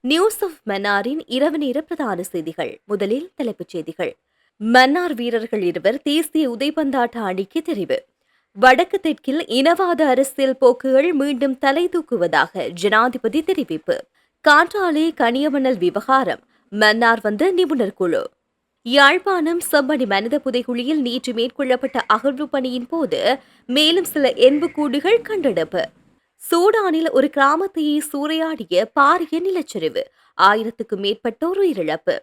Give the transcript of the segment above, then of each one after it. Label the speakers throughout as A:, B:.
A: News of மன்னாரின் இரவு நேர பிரதான செய்திகள். முதலில் தலைப்புச் செய்திகள். மன்னார் வீரர்கள் இருவர் தேசிய உதைபந்தாட்ட அணிக்கு தெரிவு. வடக்கு தெற்கில் இனவாத அரசியல் போக்குகள் மீண்டும் தலை தூக்குவதாக ஜனாதிபதி தெரிவிப்பு. காற்றாலை கனியமணல் விவகாரம். மன்னார் வந்த நிபுணர் குழு. யாழ்ப்பாணம் செம்மணி மனித புதைகுழியில் நேற்று மேற்கொள்ளப்பட்ட அகழ்வு பணியின் போது மேலும் சில எண்புக்கூடுகள் கண்டெடுப்பு. சூடானில் ஒரு கிராமத்தையே சூறையாடிய பாரிய நிலச்சரிவு ஆயிரத்துக்கும் மேற்பட்டோர் உயிரிழப்பு.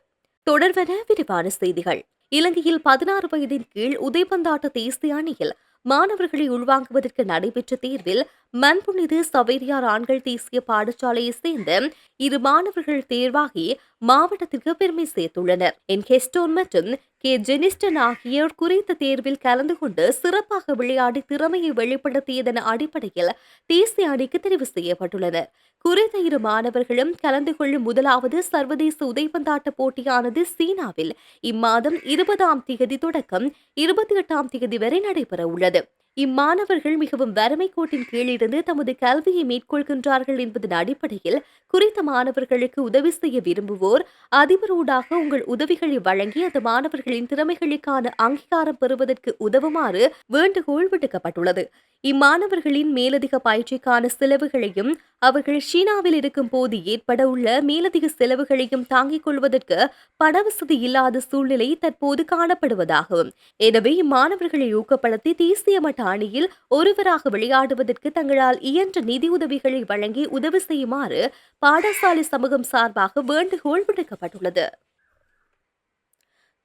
A: தொடர்வன விரிவான செய்திகள். இலங்கையில் பதினாறு வயதின் கீழ் உதைபந்தாட்ட தேசிய அணியில் மாணவர்களை உள்வாங்குவதற்கு நடைபெற்ற தேர்வில் மண்புனிது சவேரியார் ஆண்கள் தேசிய பாடசாலையை சேர்ந்த இரு மாணவர்கள் தேர்வாகி மாவட்டத்திற்கு பெருமை சேர்த்துள்ளனர். என். ஹெஸ்டோன் மற்றும் கே. ஜெனிஸ்டன் ஆகியோர் குறித்த தேர்வில் கலந்து கொண்டு சிறப்பாக விளையாடி திறமையை வெளிப்படுத்தியதன் அடிப்படையில் தேசிய அணிக்கு தெரிவு செய்யப்பட்டுள்ளனர். குறித்த இரு மாணவர்களும் கலந்து கொள்ளும் முதலாவது சர்வதேச உதைப்பந்தாட்ட போட்டியானது சீனாவில் இம்மாதம் இருபதாம் திகதி தொடக்கம் இருபத்தி எட்டாம் தேதி வரை நடைபெற உள்ளது இம்மாணவர்கள் மிகவும் வறுமை கோட்டின் கீழிருந்து தமது கல்வியை மேற்கொள்கின்றார்கள் என்பதன் அடிப்படையில் குறித்த மாணவர்களுக்கு உதவி செய்ய விரும்புவோர் அதிபரூடாக உங்கள் உதவிகளை வழங்கி அந்த மாணவர்களின் திறமைகளுக்கான அங்கீகாரம் பெறுவதற்கு உதவுமாறு வேண்டுகோள் விடுக்கப்பட்டுள்ளது. இம்மாணவர்களின் மேலதிக பயிற்சிக்கான செலவுகளையும் அவர்கள் சீனாவில் இருக்கும் போது ஏற்பட உள்ள மேலதிக செலவுகளையும் தாங்கிக் கொள்வதற்கு பணவசதி இல்லாத சூழ்நிலை தற்போது காணப்படுவதாகும். எனவே இம்மாணவர்களை ஊக்கப்படுத்தி தேசிய மட்ட அணியில் ஒருவராக விளையாடுவதற்கு தங்களால் இயன்ற நிதியுதவிகளை வழங்கி உதவி செய்யுமாறு பாடசாலை சமூகம் சார்பாக வேண்டுகோள் விடுக்கப்பட்டுள்ளது.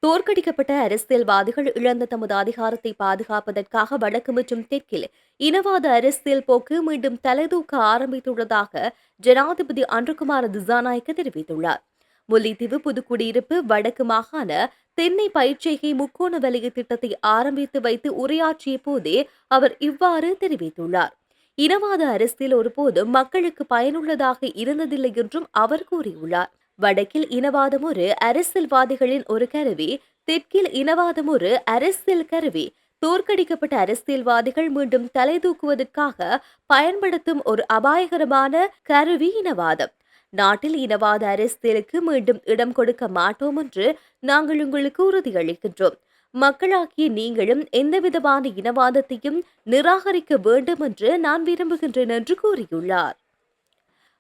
A: தோற்கடிக்கப்பட்ட அரசியல்வாதிகள் இழந்த தமது அதிகாரத்தை பாதுகாப்பதற்காக வடக்கு மற்றும் தெற்கில் இனவாத அரசியல் போக்கு மீண்டும் தலைதூக்க ஆரம்பித்துள்ளதாக ஜனாதிபதி அன்றுகுமார் திசாநாயக்க தெரிவித்துள்ளார். முல்லைத்தீவு புதுக்குடியிருப்பு வடக்கு மாகாண தென்னை பயிற்சிகை முக்கோண வலய திட்டத்தை ஆரம்பித்து வைத்து உரையாற்றிய போதே அவர் இவ்வாறு தெரிவித்துள்ளார். இனவாத அரசியல் ஒருபோதும் மக்களுக்கு பயனுள்ளதாக இருந்ததில்லை என்றும் அவர் கூறியுள்ளார். வடக்கில் இனவாதம் ஒரு அரசியல்வாதிகளின் ஒரு கருவி தெற்கில் இனவாதம் ஒரு அரசியல் கருவி. தோற்கடிக்கப்பட்ட அரசியல்வாதிகள் மீண்டும் தலை தூக்குவதற்காக பயன்படுத்தும் ஒரு அபாயகரமான கருவி இனவாதம். நாட்டில் இனவாத அரசியலுக்கு மீண்டும் இடம் கொடுக்க மாட்டோம் என்று நாங்கள் உங்களுக்கு உறுதியளிக்கின்றோம். மக்களாகிய நீங்களும் எந்தவிதமான இனவாதத்தையும் நிராகரிக்க வேண்டும் என்று நான் விரும்புகின்றேன் என்று கூறியுள்ளார்.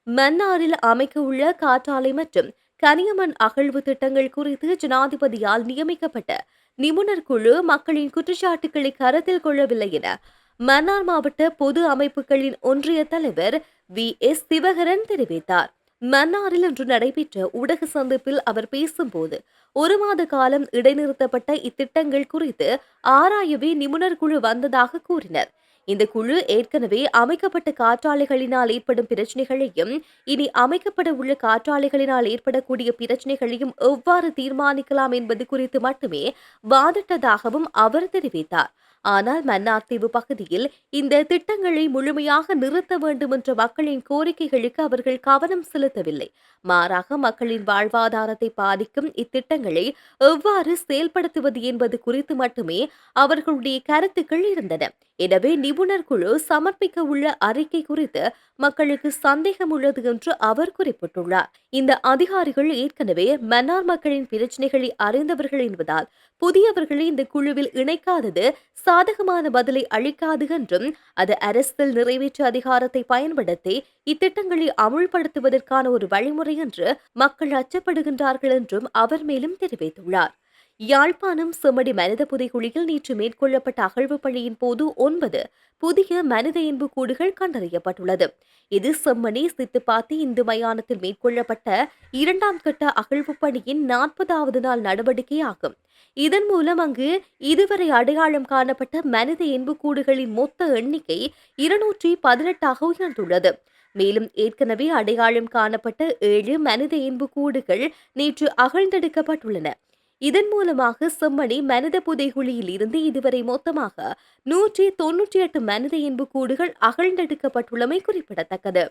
A: மன்னாரில் அமைக்க உள்ள காற்றாலை மற்றும் கனியமன் அகழ்வு திட்டங்கள் குறித்து ஜனாதிபதியால் நியமிக்கப்பட்ட நிபுணர் குழு மக்களின் குற்றச்சாட்டுகளை கருத்தில் கொள்ளவில்லை என மன்னார் மாவட்ட பொது அமைப்புகளின் ஒன்றிய தலைவர் வி. எஸ். சிவகரன் தெரிவித்தார். மன்னாரில் இன்று நடைபெற்ற ஊடக சந்திப்பில் அவர் பேசும்போது ஒரு மாத காலம் இடைநிறுத்தப்பட்ட இத்திட்டங்கள் குறித்து ஆராயவே நிபுணர் குழு வந்ததாக கூறினர். இந்த குழு ஏற்கனவே அமைக்கப்பட்ட காற்றாலைகளினால் ஏற்படும் பிரச்சனைகளையும் இனி அமைக்கப்பட உள்ள காற்றாலைகளினால் ஏற்படக்கூடிய பிரச்சனைகளையும் எவ்வாறு தீர்மானிக்கலாம் என்பது குறித்து மட்டுமே வாதிட்டதாகவும் அவர் தெரிவித்தார். ஆனால் மன்னார்தீவு பகுதியில் இந்த திட்டங்களை முழுமையாக நிறுத்த வேண்டும் என்ற மக்களின் கோரிக்கைகளுக்கு அவர்கள் கவனம் செலுத்தவில்லை. மாறாக மக்களின் வாழ்வாதாரத்தை பாதிக்கும் இத்திட்டங்களை எவ்வாறு செயல்படுத்துவது என்பது குறித்து மட்டுமே அவர்களுடைய கருத்துக்கள் இருந்தன. எனவே நிபுணர் குழு சமர்ப்பிக்க உள்ள அறிக்கை குறித்து மக்களுக்கு சந்தேகம் உள்ளது என்று அவர் குறிப்பிட்டுள்ளார். இந்த அதிகாரிகள் ஏற்கனவே மன்னார் மக்களின் பிரச்சனைகளை அறிந்தவர்கள் என்பதால் புதியவர்களை இந்த குழுவில் இணைக்காதது சாதகமான பதிலை அளிக்காது என்றும் அது அரசியல் நிறைவேற்று அதிகாரத்தை பயன்படுத்தி இத்திட்டங்களை அமுல்படுத்துவதற்கான ஒரு வழிமுறை என்று மக்கள் அச்சப்படுகின்றார்கள் என்றும் அவர் மேலும் தெரிவித்துள்ளார். யாழ்ப்பாணம் செம்மடி மனித புதைகுழியில் நேற்று மேற்கொள்ளப்பட்ட அகழ்வு பணியின் போது ஒன்பது புதிய மனித இன்பு கூடுகள் கண்டறியப்பட்டுள்ளது. இது செம்மணி சித்துப்பாத்தி இந்து மயானத்தில் மேற்கொள்ளப்பட்ட இரண்டாம் கட்ட அகழ்வு பணியின் நாற்பதாவது நாள் நடவடிக்கையாகும். இதன் மூலம் அங்கு இதுவரை அடையாளம் காணப்பட்ட மனித எண்புக்கூடுகளின் மொத்த எண்ணிக்கை இருநூற்றி பதினெட்டாக உயர்ந்துள்ளது. மேலும் ஏற்கனவே அடையாளம் காணப்பட்ட ஏழு மனித எண்புக்கூடுகள் நேற்று அகழ்ந்தெடுக்கப்பட்டுள்ளன. இதன் மூலமாக செம்மணி மனித புதைகுழியில் இருந்து இதுவரை மொத்தமாக நூற்றி தொன்னூற்றி எட்டு மனித எண்புக்கூடுகள் அகழ்ந்தெடுக்கப்பட்டுள்ளமை குறிப்பிடத்தக்கது.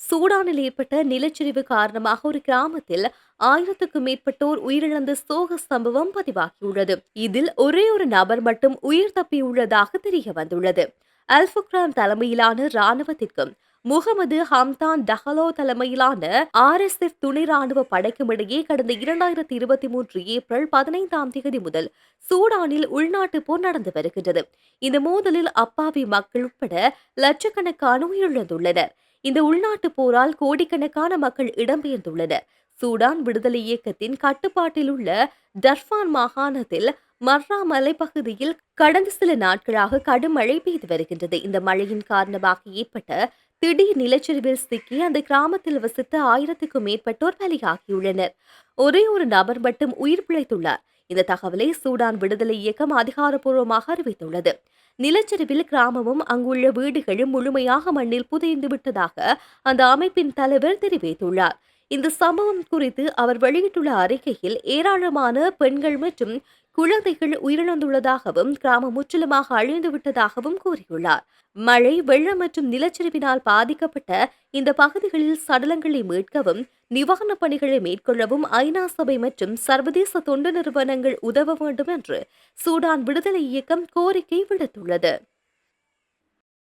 A: சூடானில் ஏற்பட்ட நிலச்சரிவு காரணமாக ஒரு கிராமத்தில் ஆயிரத்துக்கும் மேற்பட்டோர் உயிரிழந்த சோக சம்பவம் பதிவாகியுள்ளது. இதில் ஒரே ஒரு நபர் மட்டும் உயிர் தப்பியுள்ளதாக தெரிய வந்துள்ளது. அல்புக்ரான் தலைமையிலான இராணுவத்திற்கும் முகமது ஹம்தான் டஹலோ தலைமையிலான ஆர் எஸ் எஃப் துணை ராணுவ படைக்கும் இடையே கடந்த இரண்டாயிரத்தி இருபத்தி மூன்று ஏப்ரல் பதினைந்தாம் தேதி முதல் சூடானில் உள்நாட்டு போர் நடந்து வருகின்றது. இந்த மோதலில் அப்பாவி மக்கள் உட்பட லட்சக்கணக்கான உயிரிழந்துள்ளனர். இந்த உள்நாட்டு போரால் கோடிக்கணக்கான மக்கள் இடம்பெயர்ந்துள்ளனர். சூடான் விடுதலை இயக்கத்தின் கட்டுப்பாட்டில் உள்ள டர்ஃபான் மாகாணத்தில் மர்ரா மலைப்பகுதியில் கடந்த சில நாட்களாக கடும் மழை பெய்து வருகின்றது. இந்த மழையின் காரணமாக ஏற்பட்ட திடீர் நிலச்சரிவில் சிக்கி அந்த கிராமத்தில் வசித்த ஆயிரத்துக்கும் மேற்பட்டோர் பலியாகியுள்ளனர். ஒரே ஒரு நபர் மட்டும் உயிர் பிழைத்துள்ளார். இந்த தகவலை சூடான் விடுதலை இயக்கம் அதிகாரப்பூர்வமாக அறிவித்துள்ளது. நிலச்சரிவில் கிராமமும் அங்குள்ள வீடுகளும் முழுமையாக மண்ணில் புதைந்து விட்டதாக அந்த அமைப்பின் தலைவர் தெரிவித்துள்ளார். இந்த சம்பவம் குறித்து அவர் வெளியிட்டுள்ள அறிக்கையில் ஏராளமான பெண்கள் மற்றும் குழந்தைகள் உயிரிழந்துள்ளதாகவும் கிராமம் முற்றிலுமாக அழிந்து விட்டதாகவும் கூறியுள்ளார். மழை வெள்ளம் மற்றும் நிலச்சரிவினால் பாதிக்கப்பட்ட இந்த பகுதிகளில் சடலங்களை மீட்கவும் நிவாரணப் பணிகளை மேற்கொள்ளவும் ஐநா சபை மற்றும் சர்வதேச தொண்டு நிறுவனங்கள் உதவ வேண்டும் என்று சூடான் விடுதலை இயக்கம் கோரிக்கை விடுத்துள்ளது.